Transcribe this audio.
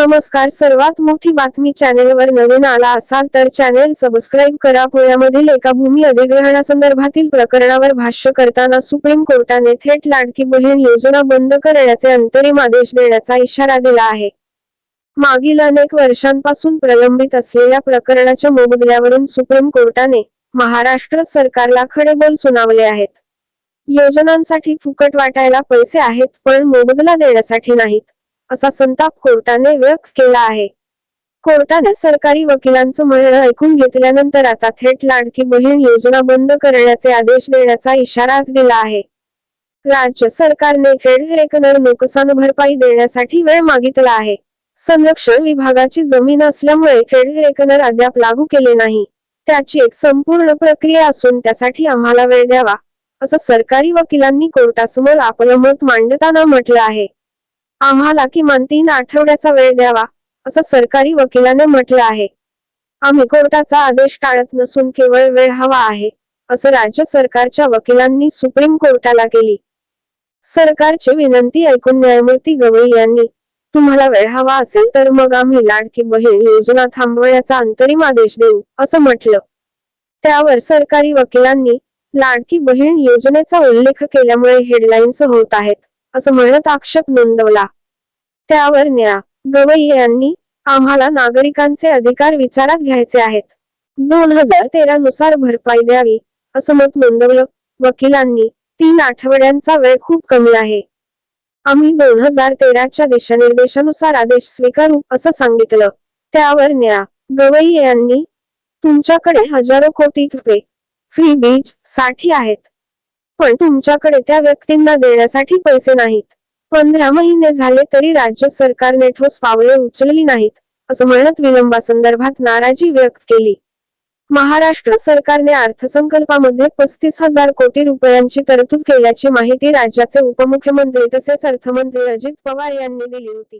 नमस्कार. सर्वात मोठी बातमी चॅनेलवर नवीन आला असाल तर चॅनेल सबस्क्राईब करा. पुण्यामधील एका भूमी अधिग्रहणासंदर्भातील प्रकरणावर भाष्य करताना सुप्रीम कोर्टाने थेट लाडकी बहीण योजना बंद करण्याचे अंतरिम आदेश देण्याचा इशारा दिला आहे. मागील अनेक वर्षांपासून प्रलंबित असलेल्या प्रकरणाच्या मोबदल्यावरून सुप्रीम कोर्टाने महाराष्ट्र सरकारला खडेबोल सुनावले आहेत. योजनांसाठी फुकट वाटायला पैसे आहेत पण मोबदला देण्यासाठी नाहीत. असा संताप कोर्टाने व्यक्त केला आहे. कोर्टाने सरकारी वकिलांचं म्हणणं ऐकून घेतल्यानंतर आता थेट लाडकी बहीण योजना बंद करण्याचे आदेश देण्याचा इशाराच दिला आहे. राज्य सरकारने खेडरेकनर नुकसान भरपाई देण्यासाठी वेळ मागितला आहे. संरक्षण विभागाची जमीन असल्यामुळे खेडरेकनर अद्याप लागू केले नाही. त्याची एक संपूर्ण प्रक्रिया असून त्यासाठी आम्हाला वेळ द्यावा असं सरकारी वकिलांनी कोर्टासमोर आपलं मत मांडताना म्हटलं आहे. आम्हाला किमान तीन आठवड्याचा वेळ द्यावा असं सरकारी वकिलाने म्हटलं आहे. आम्ही कोर्टाचा आदेश टाळत नसून केवळ वेळ हवा आहे असं राज्य सरकारच्या वकिलांनी सुप्रीम कोर्टाला केली. सरकारची विनंती ऐकून न्यायमूर्ती गवई यांनी तुम्हाला वेळ हवा असेल तर मग आम्ही लाडकी बहीण योजना थांबवण्याचा अंतरिम आदेश देऊ असं म्हटलं. त्यावर सरकारी वकिलांनी लाडकी बहीण योजनेचा उल्लेख केल्यामुळे हेडलाईन्स होत आहेत. असं म्हणत आक्षेप नोंदवला. त्यावर न्या. गवई यांनी आम्हाला नागरिकांचे अधिकार विचारात घ्यायचे आहेत. दोन हजार तेरा नुसार भरपाई द्यावी असं मत नोंदवलं. वकिलांनी तीन आठवड्यांचा वेळ खूप कमी आहे. आम्ही दोन हजार तेराच्या दिशानिर्देशानुसार आदेश स्वीकारू असं सांगितलं. त्यावर न्या. गवई यांनी तुमच्याकडे हजारो कोटी रुपये फ्री बीजसाठी आहेत. पण तुमच्याकडे त्या व्यक्तींना देण्यासाठी पैसे नाहीत. पंधरा महिने झाले तरी राज्य सरकारने ठोस पावले उचलली नाहीत असं म्हणत विलंबासंदर्भात नाराजी व्यक्त केली. महाराष्ट्र सरकारने अर्थसंकल्पामध्ये पस्तीस हजार कोटी रुपयांची तरतूद केल्याची माहिती राज्याचे उपमुख्यमंत्री तसेच अर्थमंत्री अजित पवार यांनी दिली होती.